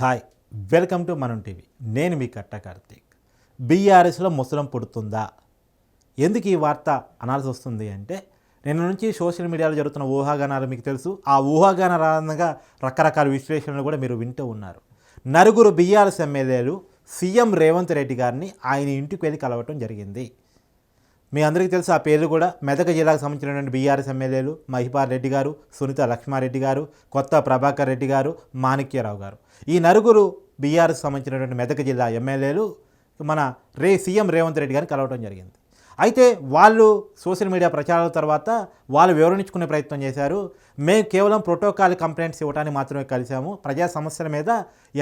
Hi welcome to Manam TV నేను మీ కట్ట కార్తీక్. బీఆర్ఎస్లో ముసలం పుడుతుందా? ఎందుకు ఈ వార్త అనాల్సి వస్తుంది అంటే నిన్న నుంచి సోషల్ మీడియాలో జరుగుతున్న ఊహాగానాలు మీకు తెలుసు. ఆ ఊహాగానాల ఆధారంగా రకరకాల విశ్లేషణలు కూడా మీరు వింటూ ఉన్నారు. నలుగురు బీఆర్ఎస్ ఎమ్మెల్యేలు సీఎం రేవంత్ రెడ్డి గారిని ఆయన ఇంటికి వెళ్ళి కలవటం జరిగింది. మీ అందరికీ తెలుసు ఆ పేర్లు కూడా. మెదక్ జిల్లాకు సంబంధించినటువంటి బీఆర్ఎస్ ఎమ్మెల్యేలు మహిపాల్ రెడ్డి గారు సునీత లక్ష్మారెడ్డి గారు కొత్త ప్రభాకర్ రెడ్డి గారు మాణిక్యరావు గారు. ఈ నలుగురు బీఆర్ఎస్ సంబంధించినటువంటి మెదక్ జిల్లా ఎమ్మెల్యేలు మన రే సీఎం రేవంత్ రెడ్డి గారిని కలవడం జరిగింది. అయితే వాళ్ళు సోషల్ మీడియా ప్రచారాల తర్వాత వాళ్ళు వివరించుకునే ప్రయత్నం చేశారు. మేము కేవలం ప్రోటోకాల్ కంప్లైంట్స్ ఇవ్వడానికి మాత్రమే కలిసాము ప్రజా సమస్యల మీద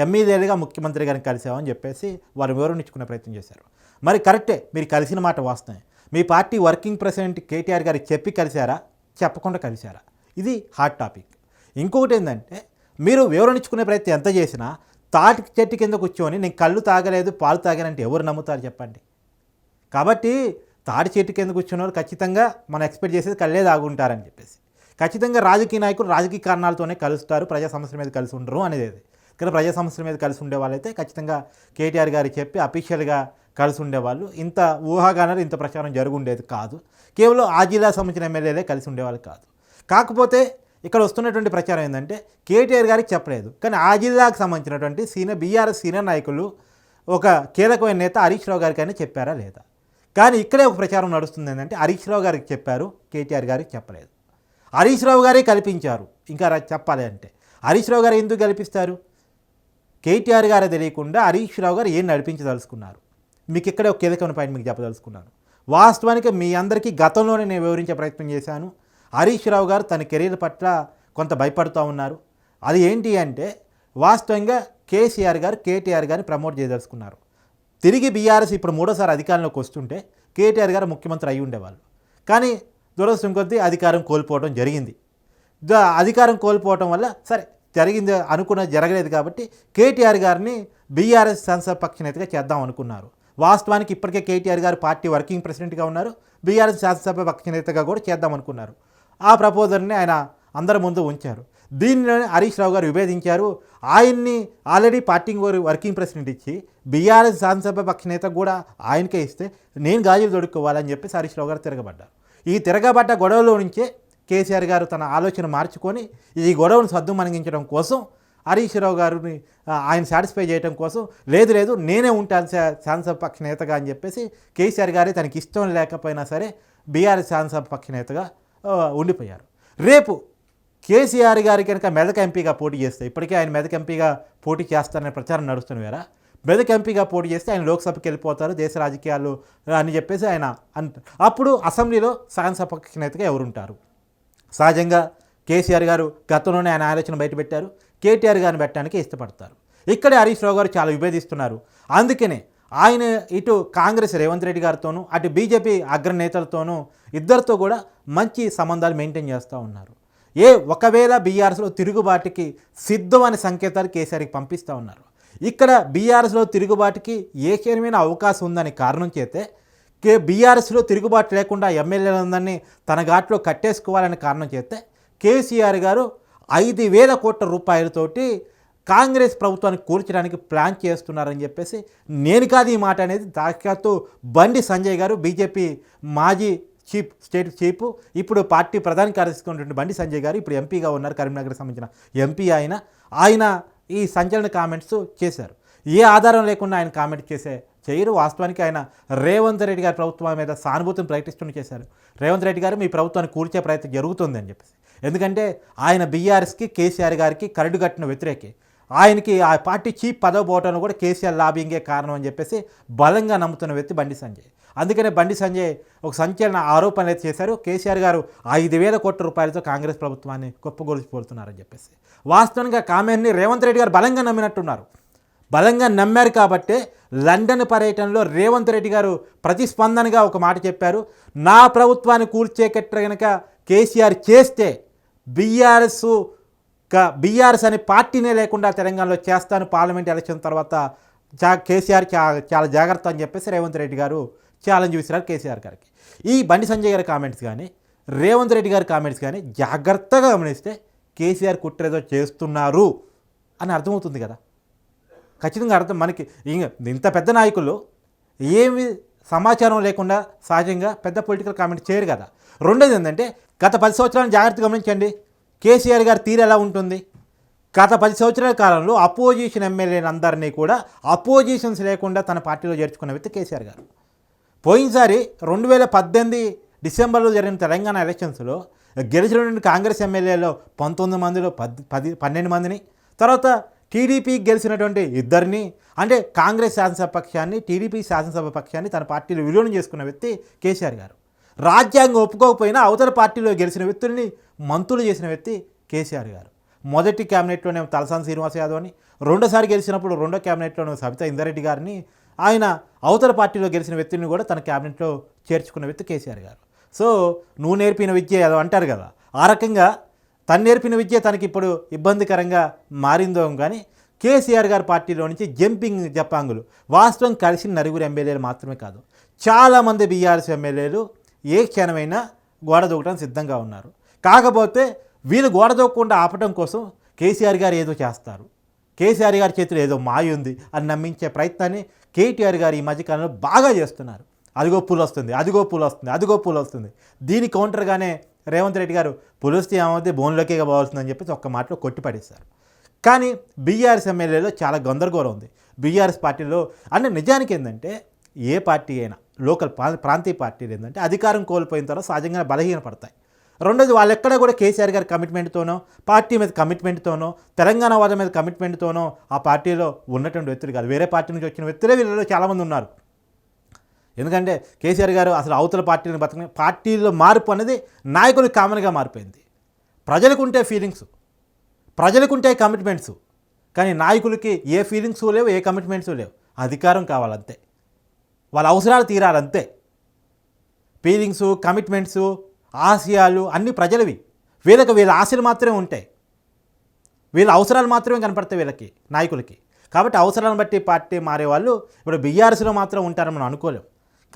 ఎమ్మెల్యేలుగా ముఖ్యమంత్రి గారిని కలిసామని చెప్పేసి వారు వివరించుకునే ప్రయత్నం చేశారు. మరి కరెక్టే మీరు కలిసిన మాట వాస్తవమే. మీ పార్టీ వర్కింగ్ ప్రెసిడెంట్ కేటీఆర్ గారికి చెప్పి కలిశారా? చెప్పకుండా కలిశారా? ఇది హాట్ టాపిక్. ఇంకొకటి ఏంటంటే మీరు వివరించుకునే ప్రయత్నం ఎంత చేసినా తాటి చెట్టు కింద కూర్చొని నేను కళ్ళు తాగలేదు పాలు తాగానంటే ఎవరు నమ్ముతారు చెప్పండి. కాబట్టి తాటి చెట్టు కింద కూర్చున్న వాళ్ళు ఖచ్చితంగా మనం ఎక్స్పెక్ట్ చేసేది కళ్ళే తాగుంటారని చెప్పేసి. ఖచ్చితంగా రాజకీయ నాయకులు రాజకీయ కారణాలతోనే కలుస్తారు ప్రజా సమస్యల మీద కలిసి ఉండరు అనేది. ఇక్కడ ప్రజా సమస్యల మీద కలిసి ఉండే వాళ్ళైతే ఖచ్చితంగా కేటీఆర్ గారు చెప్పి అఫీషియల్గా కలిసి ఉండేవాళ్ళు ఇంత ఊహాగానాలు ఇంత ప్రచారం జరుగుండేది కాదు. కేవలం ఆ జిల్లా సంబంధించిన ఎమ్మెల్యేలే కలిసి ఉండేవాళ్ళు కాదు. కాకపోతే ఇక్కడ వస్తున్నటువంటి ప్రచారం ఏంటంటే కేటీఆర్ గారికి చెప్పలేదు. కానీ ఆ జిల్లాకు సంబంధించినటువంటి సీనియర్ బీఆర్ఎస్ సీనియర్ నాయకులు ఒక కీలకమైన నేత హరీష్ రావు గారికి అయినా చెప్పారా లేదా? కానీ ఇక్కడే ఒక ప్రచారం నడుస్తుంది ఏంటంటే హరీష్ రావు గారికి చెప్పారు కేటీఆర్ గారికి చెప్పలేదు. హరీష్ రావు గారే కల్పించారు. ఇంకా చెప్పాలి అంటే హరీష్ రావు గారు ఎందుకు కల్పిస్తారు? కేటీఆర్ గారే తెలియకుండా హరీష్ రావు గారు ఏం నడిపించదలుచుకున్నారు? మీకు ఇక్కడే ఒక కీలకమైన పాయింట్ మీకు చెప్పదలుచుకున్నాను. వాస్తవానికి మీ అందరికీ గతంలోనే నేను వివరించే ప్రయత్నం చేశాను. హరీష్ రావు గారు తన కెరీర్ పట్ల కొంత భయపడుతూ ఉన్నారు. అది ఏంటి అంటే వాస్తవంగా కేసీఆర్ గారు కేటీఆర్ గారిని ప్రమోట్ చేయదలుచుకున్నారు. తిరిగి బీఆర్ఎస్ ఇప్పుడు మూడోసారి అధికారంలోకి వస్తుంటే కేటీఆర్ గారు ముఖ్యమంత్రి అయి ఉండేవాళ్ళు. కానీ దురదృష్టం కొద్దీ అధికారం కోల్పోవడం జరిగింది. అధికారం కోల్పోవటం వల్ల సరే జరిగింది అనుకున్నది జరగలేదు కాబట్టి కేటీఆర్ గారిని బీఆర్ఎస్ సంస్థ పక్ష నేతగా చేద్దాం అనుకున్నారు. వాస్తవానికి ఇప్పటికే కేటీఆర్ గారు పార్టీ వర్కింగ్ ప్రెసిడెంట్గా ఉన్నారు. బీఆర్ఎస్ శాసనసభ పక్షనేతగా కూడా చేద్దామనుకున్నారు ఆ ప్రపోజల్ని ఆయన అందరి ముందు ఉంచారు. దీనిలోనే హరీష్ రావు గారు విభేదించారు. ఆయన్ని ఆల్రెడీ పార్టీ వారు వర్కింగ్ ప్రెసిడెంట్ ఇచ్చి బీఆర్ఎస్ శాసనసభ పక్ష నేత కూడా ఆయనకే ఇస్తే నేను గాజులు దొడుక్కోవాలని చెప్పేసి హరీష్ రావు గారు తిరగబడ్డారు. ఈ తిరగబడ్డ గొడవలో నుంచే కేసీఆర్ గారు తన ఆలోచన మార్చుకొని ఈ గొడవను సద్దు మణిగించడం కోసం హరీష్ రావు గారిని ఆయన సాటిస్ఫై చేయడం కోసం లేదు లేదు నేనే ఉంటాను శాసనసభ పక్ష నేతగా అని చెప్పేసి కేసీఆర్ గారే తనకి ఇష్టం లేకపోయినా సరే బీఆర్ఎస్ శాసనసభ పక్ష నేతగా ఉండిపోయారు. రేపు కేసీఆర్ గారి కనుక మెదక్ ఎంపీగా పోటీ చేస్తే ఇప్పటికే ఆయన మెదక్ ఎంపీగా పోటీ చేస్తారనే ప్రచారం నడుస్తుంది వేరా మెదక్ ఎంపీగా పోటీ చేస్తే ఆయన లోక్సభకి వెళ్ళిపోతారు దేశ రాజకీయాలు అని చెప్పేసి ఆయన అంట అప్పుడు అసెంబ్లీలో శాసనసభ పక్ష నేతగా ఎవరుంటారు? సహజంగా కేసీఆర్ గారు గతంలోనే ఆయన ఆలోచన బయటపెట్టారు. కేటీఆర్ గారిని పెట్టడానికి ఇష్టపడతారు. ఇక్కడే హరీష్ రావు గారు చాలా విభేదిస్తున్నారు. అందుకనే ఆయన ఇటు కాంగ్రెస్ రేవంత్ రెడ్డి గారితోనూ అటు బీజేపీ అగ్రనేతలతోనూ ఇద్దరితో కూడా మంచి సంబంధాలు మెయింటైన్ చేస్తూ ఉన్నారు. ఏ ఒకవేళ బీఆర్ఎస్లో తిరుగుబాటుకి సిద్ధం అనే సంకేతాలు కేసీఆర్కి పంపిస్తూ ఉన్నారు. ఇక్కడ బీఆర్ఎస్లో తిరుగుబాటుకి ఏ అవకాశం ఉందనే కారణం చేతే కే బీఆర్ఎస్లో తిరుగుబాటు లేకుండా ఎమ్మెల్యేలందరినీ తన ఘాట్లో కట్టేసుకోవాలనే కారణం చేస్తే కేసీఆర్ గారు ఐదు వేల కోట్ల రూపాయలతోటి కాంగ్రెస్ ప్రభుత్వాన్ని కూల్చడానికి ప్లాన్ చేస్తున్నారని చెప్పేసి నేను కాదు ఈ మాట అనేది సాక్షాత్తు బండి సంజయ్ గారు బీజేపీ మాజీ చీఫ్ స్టేట్ చీఫ్ ఇప్పుడు పార్టీ ప్రధాన కార్యదర్శిగా ఉన్నటువంటి బండి సంజయ్ గారు ఇప్పుడు ఎంపీగా ఉన్నారు కరీంనగర్కి సంబంధించిన ఎంపీ ఆయన. ఆయన ఈ సంచలన కామెంట్స్ చేశారు. ఏ ఆధారం లేకుండా ఆయన కామెంట్ చేసే చేయరు. వాస్తవానికి ఆయన రేవంత్ రెడ్డి గారి ప్రభుత్వం మీద సానుభూతిని ప్రకటిస్తూనే చేశారు. రేవంత్ రెడ్డి గారు మీ ప్రభుత్వాన్ని కూల్చే ప్రయత్నం జరుగుతుంది అని చెప్పేసి. ఎందుకంటే ఆయన బీఆర్ఎస్కి కేసీఆర్ గారికి కరడు కట్టిన వ్యతిరేకి. ఆయనకి ఆ పార్టీ చీఫ్ పదవి పోవటం కూడా కేసీఆర్ లాబింగే కారణం అని చెప్పేసి బలంగా నమ్ముతున్న వ్యక్తి బండి సంజయ్. అందుకనే బండి సంజయ్ ఒక సంచలన ఆరోపణలు అయితే చేశారు. కేసీఆర్ గారు ఐదు వేల కోట్ల రూపాయలతో కాంగ్రెస్ ప్రభుత్వాన్ని గొప్పగొలిచిపోతున్నారని చెప్పేసి. వాస్తవంగా కామెంట్ని రేవంత్ రెడ్డి గారు బలంగా నమ్మినట్టున్నారు. బలంగా నమ్మారు కాబట్టే లండన్ పర్యటనలో రేవంత్ రెడ్డి గారు ప్రతిస్పందనగా ఒక మాట చెప్పారు. నా ప్రభుత్వాన్ని కూల్చేకెట్ట కనుక కేసీఆర్ చేస్తే బీఆర్ఎస్ బీఆర్ఎస్ అనే పార్టీనే లేకుండా తెలంగాణలో చేస్తాను. పార్లమెంట్ ఎలక్షన్ తర్వాత జా కేసీఆర్ చాలా జాగ్రత్త అని చెప్పేసి రేవంత్ రెడ్డి గారు ఛాలెంజ్ విసిరారు కేసీఆర్ గారికి. ఈ బండి సంజయ్ గారి కామెంట్స్ కానీ రేవంత్ రెడ్డి గారి కామెంట్స్ కానీ జాగ్రత్తగా గమనిస్తే కేసీఆర్ కుట్రేదో చేస్తున్నారు అని అర్థమవుతుంది కదా. ఖచ్చితంగా అర్థం మనకి ఇంత పెద్ద నాయకులు ఏమి సమాచారం లేకుండా సహజంగా పెద్ద పొలిటికల్ కామెంట్ చేయరు కదా. రెండోది ఏంటంటే గత పది సంవత్సరాలు జాగ్రత్త గమనించండి. కేసీఆర్ గారి తీరు ఎలా ఉంటుంది? గత పది సంవత్సరాల కాలంలో అపోజిషన్ ఎమ్మెల్యేలందరినీ కూడా అపోజిషన్స్ లేకుండా తన పార్టీలో చేర్చుకున్న వ్యక్తి కేసీఆర్ గారు. పోయినసారి రెండు వేల పద్దెనిమిది డిసెంబర్లో జరిగిన తెలంగాణ ఎలక్షన్స్లో గెలిచినటువంటి కాంగ్రెస్ ఎమ్మెల్యేలో పంతొమ్మిది మందిలో పది పది పన్నెండు మందిని తర్వాత టీడీపీ గెలిచినటువంటి ఇద్దరిని అంటే కాంగ్రెస్ శాసనసభ పక్షాన్ని టీడీపీ శాసనసభ పక్షాన్ని తన పార్టీలో విలీనం చేసుకున్న వ్యక్తి కేసీఆర్ గారు. రాజ్యాంగం ఒప్పుకోకపోయినా అవతల పార్టీలో గెలిచిన వ్యక్తుల్ని మంత్రులు చేసిన వ్యక్తి కేసీఆర్ గారు. మొదటి క్యాబినెట్లోనే తలసాని శ్రీనివాస్ యాదవ్ అని రెండోసారి గెలిచినప్పుడు రెండో క్యాబినెట్లోనే సబితా ఇందారెడ్డి గారిని ఆయన అవతల పార్టీలో గెలిచిన వ్యక్తిని కూడా తన క్యాబినెట్లో చేర్చుకున్న వ్యక్తి కేసీఆర్ గారు. సో నువ్వు నేర్పిన విద్య అంటారు కదా. ఆ రకంగా తను నేర్పిన విద్య తనకి ఇప్పుడు ఇబ్బందికరంగా మారిందో కానీ కేసీఆర్ గారి పార్టీలో నుంచి జంపింగ్ జపాంగులు వాస్తవం కలిసిన నలుగురు ఎమ్మెల్యేలు మాత్రమే కాదు చాలామంది బీఆర్ఎస్ ఎమ్మెల్యేలు ఏ క్షణమైనా గోడ దూకడానికి సిద్ధంగా ఉన్నారు. కాకపోతే వీళ్ళు గోడ దూకకుండా ఆపడం కోసం కేసీఆర్ గారు ఏదో చేస్తారు. కేసీఆర్ గారి చేతిలో ఏదో మాయ ఉంది అని నమ్మించే ప్రయత్నాన్ని కేటీఆర్ గారు ఈ మధ్యకాలంలో బాగా చేస్తున్నారు. అదిగో పూలు వస్తుంది అదిగో పూలు వస్తుంది అదిగో పూలు వస్తుంది. దీని కౌంటర్గానే రేవంత్ రెడ్డి గారు పులుస్తే ఏమవుతుంది బోన్లోకే పోవాల్సిందని చెప్పేసి ఒక్క మాటలో కొట్టిపడేశారు. కానీ బీఆర్ఎస్ ఎమ్మెల్యేలో చాలా గందరగోళం ఉంది. బీఆర్ఎస్ పార్టీలో అంటే నిజానికి ఏంటంటే ఏ పార్టీ అయినా లోకల్ ప్రా- ప్రాంతీయ పార్టీలు ఏంటంటే అధికారం కోల్పోయిన తర్వాత సహజంగా బలహీనపడతాయి. రెండోది వాళ్ళు ఎక్కడ కూడా కేసీఆర్ గారి కమిట్మెంట్తోనో పార్టీ మీద కమిట్మెంట్తోనో తెలంగాణ వాళ్ళ మీద కమిట్మెంట్తోనో ఆ పార్టీలో ఉన్నటువంటి వ్యక్తులు కాదు. వేరే పార్టీ నుంచి వచ్చిన వ్యక్తులే వీళ్ళలో చాలామంది ఉన్నారు. ఎందుకంటే కేసీఆర్ గారు అసలు అవతల పార్టీని బతకని పార్టీలో మార్పు అనేది నాయకులకు కామన్గా మారిపోయింది. ప్రజలకు ఉంటే ఫీలింగ్స్ ప్రజలకు ఉంటే కమిట్మెంట్స్ కానీ నాయకులకి ఏ ఫీలింగ్స్ లేవు ఏ కమిట్మెంట్స్ లేవు. అధికారం కావాలంతే. వాళ్ళ అవసరాలు తీరాలంతే. ఫీలింగ్స్ కమిట్మెంట్స్ ఆశయాలు అన్నీ ప్రజలవి. వీళ్ళకి వీళ్ళ ఆశలు మాత్రమే ఉంటాయి. వీళ్ళ అవసరాలు మాత్రమే కనపడతాయి వీళ్ళకి నాయకులకి. కాబట్టి అవసరాలను బట్టి పార్టీ మారేవాళ్ళు ఇప్పుడు బీఆర్సీలో మాత్రం ఉంటారని మనం అనుకోలేం.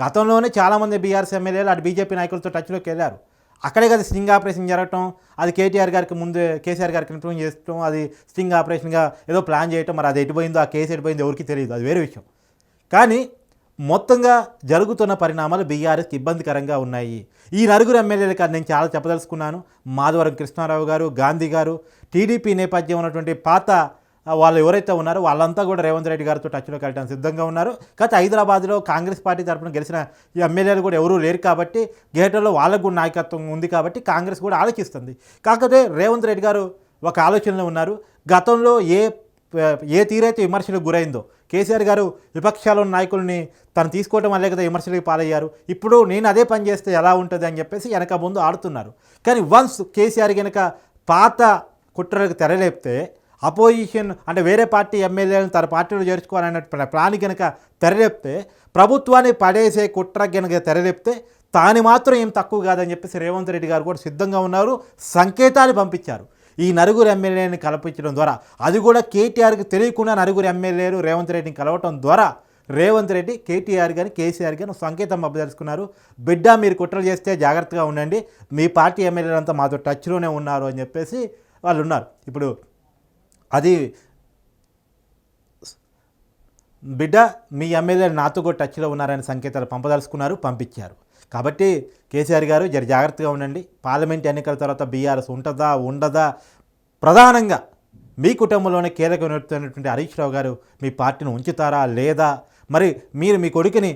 గతంలోనే చాలామంది బీఆర్ఎస్ ఎమ్మెల్యేలు అటు బీజేపీ నాయకులతో టచ్లోకి వెళ్ళారు అక్కడే కదా స్టింగ్ ఆపరేషన్ జరగటం అది కేటీఆర్ గారికి ముందు కేసీఆర్ గారికి ఇన్ఫ్లూన్ చేయటం అది స్టింగ్ ఆపరేషన్గా ఏదో ప్లాన్ చేయటం మరి అది ఎటుపోయిందో ఆ కేసు ఎటుపోయిందో ఎవరికి తెలియదు అది వేరే విషయం. కానీ మొత్తంగా జరుగుతున్న పరిణామాలు బీఆర్ఎస్కి ఇబ్బందికరంగా ఉన్నాయి. ఈ నలుగురు ఎమ్మెల్యేలు కాదు నేను చాలా చెప్పదలుచుకున్నాను. మాధవరం కృష్ణారావు గారు గాంధీ గారు టీడీపీ నేపథ్యం ఉన్నటువంటి పాత వాళ్ళు ఎవరైతే ఉన్నారో వాళ్ళంతా కూడా రేవంత్ రెడ్డి గారితో టచ్లో కలటం సిద్ధంగా ఉన్నారు. కాకపోతే హైదరాబాద్లో కాంగ్రెస్ పార్టీ తరఫున గెలిచిన ఈ ఎమ్మెల్యేలు కూడా ఎవరూ లేరు కాబట్టి గేటర్లో వాళ్ళకు కూడా నాయకత్వం ఉంది కాబట్టి కాంగ్రెస్ కూడా ఆలోచిస్తుంది. కాకపోతే రేవంత్ రెడ్డి గారు ఒక ఆలోచనలో ఉన్నారు. గతంలో ఏ ఏ తీరైతే విమర్శలకు గురైందో కేసీఆర్ గారు విపక్షాల ఉన్న నాయకుల్ని తను తీసుకోవడం వల్లే కదా విమర్శలకు పాలయ్యారు. ఇప్పుడు నేను అదే పని చేస్తే ఎలా ఉంటుంది అని చెప్పేసి వెనక ముందు ఆడుతున్నారు. కానీ వన్స్ కేసీఆర్ కనుక పాత కుట్రలకు తెరలేపితే అపోజిషన్ అంటే వేరే పార్టీ ఎమ్మెల్యేలను తన పార్టీలో చేర్చుకోవాలనే ప్లాన్ కనుక తెరలేపితే ప్రభుత్వాన్ని పడేసే కుట్ర కనుక తెరలేపితే తాను మాత్రం ఏం తక్కువ కాదని చెప్పేసి రేవంత్ రెడ్డి గారు కూడా సిద్ధంగా ఉన్నారు సంకేతాలు పంపించారు. ఈ నలుగురు ఎమ్మెల్యేని కల్పించడం ద్వారా అది కూడా కేటీఆర్కి తెలియకుండా నలుగురు ఎమ్మెల్యేలు రేవంత్ రెడ్డిని కలవటం ద్వారా రేవంత్ రెడ్డి కేటీఆర్ కానీ కేసీఆర్ కానీ సంకేతం అబ్బదలుచుకున్నారు బిడ్డ మీరు కుట్రలు చేస్తే జాగ్రత్తగా ఉండండి. మీ పార్టీ ఎమ్మెల్యేలంతా మాతో టచ్లోనే ఉన్నారు అని చెప్పేసి వాళ్ళు ఉన్నారు. ఇప్పుడు అది బిడ్డ మీ ఎమ్మెల్యే నాతో కూడా టచ్లో ఉన్నారనే సంకేతాలు పంపదలుచుకున్నారు పంపించారు. కాబట్టి కేసీఆర్ గారు జర జాగ్రత్తగా ఉండండి. పార్లమెంట్ ఎన్నికల తర్వాత బీఆర్ఎస్ ఉంటుందా ఉండదా? ప్రధానంగా మీ కుటుంబంలోనే కీలకమైనటువంటి హరీష్ రావు గారు మీ పార్టీని ఉంచుతారా లేదా? మరి మీరు మీ కొడుకుని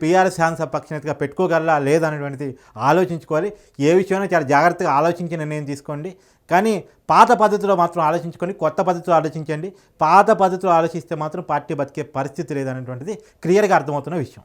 టీఆర్ఎస్ శాసనసభ పక్షనేతగా పెట్టుకోగలరా లేదనేటువంటిది ఆలోచించుకోవాలి. ఏ విషయమైనా చాలా జాగ్రత్తగా ఆలోచించి నిర్ణయం తీసుకోండి. కానీ పాత పద్ధతిలో మాత్రం ఆలోచించుకొని కొత్త పద్ధతిలో ఆలోచించండి. పాత పద్ధతిలో ఆలోచిస్తే మాత్రం పార్టీ బతికే పరిస్థితి లేదనేటువంటిది క్లియర్గా అర్థమవుతున్న విషయం.